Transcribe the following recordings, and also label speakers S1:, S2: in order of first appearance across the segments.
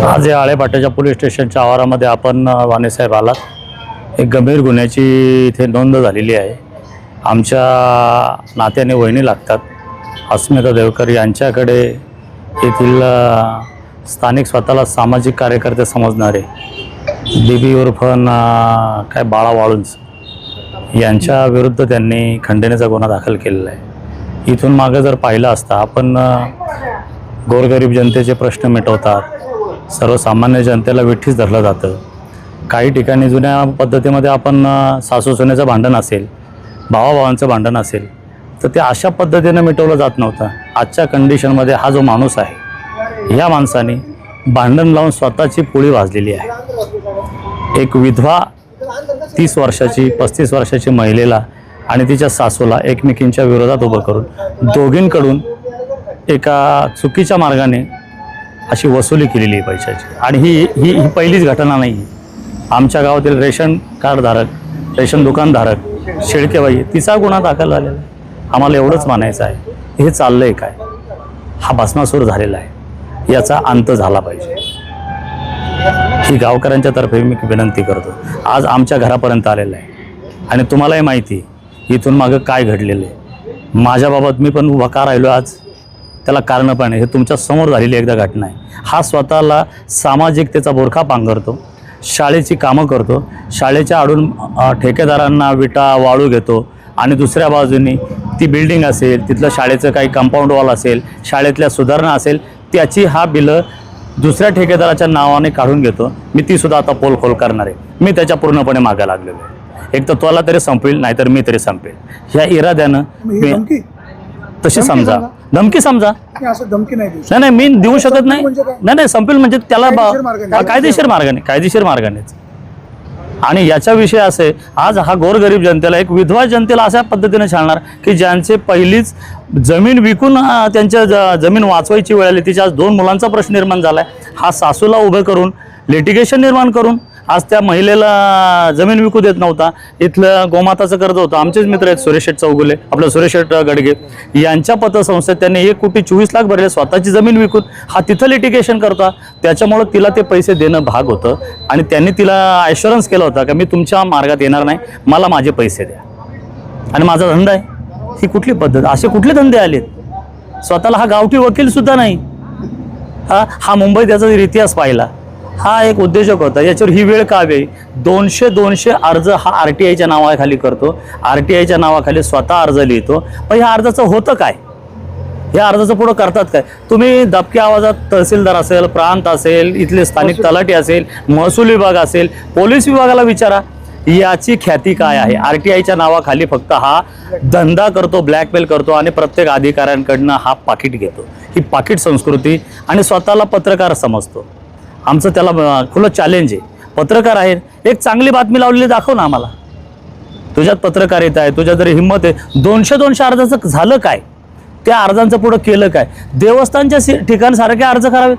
S1: आज या आळेपाट्याच्या पोलीस स्टेशनच्या आवारामध्ये आपण वाणेसाहेब आलात. एक गंभीर गुन्ह्याची इथे नोंद झालेली आहे. आमच्या नात्याने वहिनी लागतात. अस्मिता देवकर यांच्याकडे येथील स्थानिक स्वतःला सामाजिक कार्यकर्ते समजणारे बीबी उर्फ काय बाळा वाळूंच यांच्या विरुद्ध त्यांनी खंडणीचा गुन्हा दाखल केलेला आहे. इथून मागं जर पाहिलं असता आपण गोरगरीब जनतेचे प्रश्न मिटवतात. सर्वसामान्य जनतेला विठ्ठीच धरलं जातं. काही ठिकाणी जुन्या पद्धतीमध्ये आपण सासू सुनेचं भांडण असेल भावाभावांचं भांडण असेल तर ते अशा पद्धतीनं मिटवलं जात नव्हतं. आजच्या कंडिशनमध्ये हा जो माणूस आहे ह्या माणसाने भांडण लावून स्वतःची पोळी भाजलेली आहे. एक विधवा तीस वर्षाची पस्तीस वर्षाची महिलेला आणि तिच्या सासूला एकमेकींच्या विरोधात उभं करून दोघींकडून एका चुकीच्या मार्गाने अशी वसुली केलेली आहे पैशाची. आणि ही ही ही पहिलीच घटना नाही. आहे आमच्या गावातील रेशन कार्डधारक रेशन दुकानधारक शेळकेबाई तिचा गुन्हा दाखल झालेला आहे. आम्हाला एवढंच मानायचं आहे. हे चाललं आहे काय? हा भस्मासूर झालेला आहे. याचा अंत झाला पाहिजे. ही गावकऱ्यांच्या तर्फे मी विनंती करतो. आज आमच्या घरापर्यंत आलेलं आहे. आणि तुम्हालाही माहिती इथून मागं काय घडलेलं आहे. माझ्याबाबत मी पण उभा का राहिलो आज? त्याला कारणं आहे. हे तुमच्यासमोर झालेली एकदा घटना आहे. हा स्वतःला सामाजिकतेचा बोरखा पांघरतो. शाळेची कामं करतो. शाळेच्या आडून ठेकेदारांना विटा वाळू घेतो. आणि दुसऱ्या बाजूनी ती बिल्डिंग असेल तिथलं शाळेचं काही कंपाऊंड वॉल असेल शाळेतल्या सुधारणा असेल त्याची हा बिलं दुसऱ्या ठेकेदाराच्या नावाने काढून घेतो. मी ती सुद्धा आता पोलखोल करणार आहे. मी त्याच्या पूर्णपणे मागे लागलेलो आहे. एक तर तुला तरी संपवेल नाहीतर मी तरी संपेल. ह्या इराद्यानं मी तशी समजा. धमकी समजा.
S2: नाही, असं धमकी नाही देऊ
S1: नाही नाही मी देऊ शकत नाही.
S2: म्हणजे काय?
S1: नाही नाही संपेल म्हणजे त्याला बा-
S2: कायदेशीर मार्गाने.
S1: हा, कायदेशीर मार्गाने कायदेशीर मार्गानेच आणि याच्याविषयी असे आज हा गोरगरीब जनतेला एक विधवा जनतेला अशा पद्धतीने छाळणार की ज्यांचे पहिलीच जमीन विकून अं, त्यांच्या ज- जमीन वाचवायची वेळ आली तिच्या आज दोन मुलांचा प्रश्न निर्माण झाला आहे हा सासूला उभं करून लिटिगेशन निर्माण करून आज त्या महिलेला जमीन विकू देत नव्हता. इथलं गोमाताचं कर्ज होतं. आमचेच मित्र आहेत सुरेश शेठ चौगुले आपलं सुरेश शेठ गडगे. यांच्या पतसंस्थेत त्यांनी एक कोटी चोवीस लाख भरले स्वतःची जमीन विकून हा तिथं लिटिगेशन करता. त्याच्यामुळं तिला ते पैसे देणं भाग होतं. आणि त्यांनी तिला ॲश्युरन्स केला होता की मी तुमच्या मार्गात येणार नाही मला माझे पैसे द्या. आणि माझा धंदा आहे. ही कुठली पद्धत? असे कुठले धंदे आलेत? स्वतःला हा गावठी वकीलसुद्धा नाही. हा हा मुंबईत त्याचा इतिहास पाहिला. हा एक उद्योजक होता. याच्यावर ही वेळ का वेळी? दोनशे दोनशे अर्ज हा आर टी आयच्या नावाखाली करतो. आर टी आयच्या नावाखाली स्वतः अर्ज लिहितो. पण ह्या अर्जाचं होतं काय? या अर्जाचं पुढं करतात काय? तुम्ही दबक्या आवाजात तहसीलदार असेल प्रांत असेल इथले स्थानिक तलाठी असेल महसूल विभाग असेल पोलीस विभागाला विचारा. याची ख्याती काय आहे? आर टी आयच्या नावाखाली फक्त हा धंदा करतो ब्लॅकमेल करतो आणि प्रत्येक अधिकाऱ्यांकडनं हा पाकिट घेतो. ही पाकिट संस्कृती आणि स्वतःला पत्रकार समजतो. आमचं त्याला खुलं चॅलेंज आहे. पत्रकार आहे एक चांगली बातमी लावलेली दाखव ना आम्हाला. तुझ्यात पत्रकारिता आहे तुझ्यात जरी हिंमत आहे दोनशे दोनशे अर्जाचं झालं काय? त्या अर्जांचं पुढं केलं काय? देवस्थानच्या सि- ठिकाणसारखे अर्ज करावेत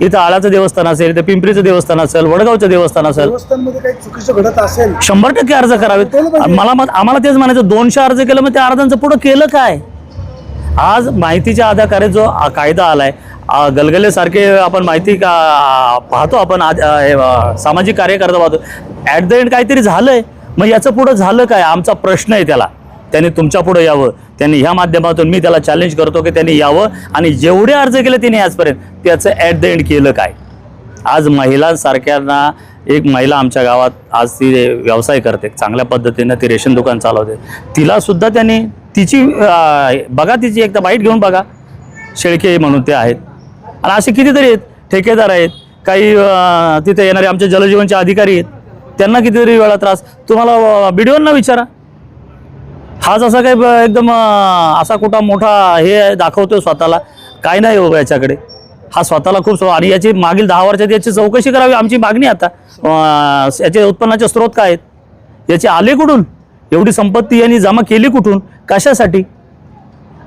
S1: इथं आळाचं देवस्थान असेल इथं पिंपरीचं देवस्थान असेल वडगावचं देवस्थान असेल.
S2: देवस्थानमध्ये काही चुकीचं घडत असेल.
S1: शंभर टक्के अर्ज करावेत. मला आम्हाला तेच म्हणायचं दोनशे अर्ज केलं मग त्या अर्जांचं पुढं केलं काय? आज माहितीच्या आधारे जो कायदा आलाय गलगलेसारखे आपण माहिती का पाहतो आपण आ, सामाजिक कार्यकर्ता पाहतो. ॲट द एंड काहीतरी झालंय. मग याचं पुढं झालं काय? आमचा प्रश्न आहे त्याला. त्यांनी तुमच्या पुढं यावं. त्यांनी ह्या माध्यमातून मी त्याला चॅलेंज करतो की त्यांनी यावं आणि जेवढे अर्ज केले त्यांनी आजपर्यंत त्याचं ॲट द एंड केलं काय? आज महिलांसारख्यांना एक महिला आमच्या गावात आज ती व्यवसाय करते. चांगल्या पद्धतीनं ती रेशन दुकान चालवते. तिला सुद्धा त्यांनी तिची बघा तिची एकदा बाईट घेऊन बघा. शेळके म्हणून ते आहेत. आणि असे कितीतरी आहेत ठेकेदार आहेत काही तिथे येणारे आमचे जलजीवनचे अधिकारी आहेत त्यांना कितीतरी वेळा त्रास. तुम्हाला बीडीओंना विचारा. हा जसा काही ब- एकदम असा कुठा मोठा हे दाखवतोय स्वतःला. काय नाही हो याच्याकडे. हा स्वतःला खूप आणि याची मागील दहा वर्षात याची चौकशी करावी आमची मागणी आता. याचे उत्पन्नाचे स्रोत काय आहेत? याचे आले कुठून? एवढी संपत्ती यांनी जमा केली कुठून? कशासाठी?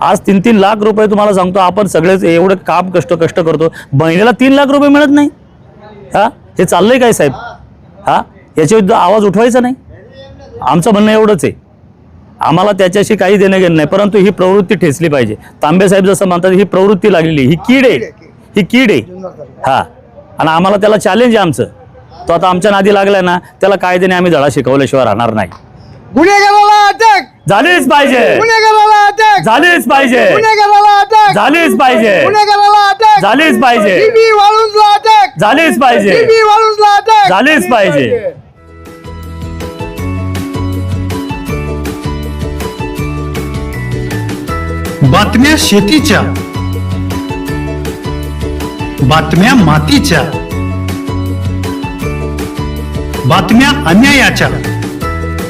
S1: आज तीन तीन लाख रुपये तुम्हाला सांगतो आपण सगळेच एवढं काम कष्ट कष्ट करतो. महिन्याला तीन लाख रुपये मिळत नाही. हा? हे चाललंय काय साहेब? हा? याच्याविरुद्ध आवाज उठवायचा नाही. आमचं म्हणणं एवढंच आहे. आम्हाला त्याच्याशी काही देणं घेणं नाही परंतु ही प्रवृत्ती ठेचली पाहिजे. तांबे साहेब जसं म्हणतात ही प्रवृत्ती लागलेली ही कीड आहे. ही कीड आहे. हा. आणि आम्हाला त्याला चॅलेंज आहे आमचं. तो आता आमच्या नादी लागलाय ना त्याला कायद्याने आम्ही धडा शिकवल्याशिवाय राहणार नाही.
S2: गुन्हेगाराला अटक?
S1: झालीच पाहिजे.
S2: गुन्हेगाराला अटक?
S1: झालीच पाहिजे.
S2: गुन्हेगाराला अटक?
S1: झालीच पाहिजे.
S2: गुन्हेगाराला अटक?
S1: झालीच पाहिजे.
S2: वाळूंजला अटक.
S1: झालीच पाहिजे.
S2: वाळूंजला अटक.
S1: झालीच पाहिजे.
S3: बातम्या शेतीच्या. बातम्या मातीच्या. बातम्या अन्यायाच्या.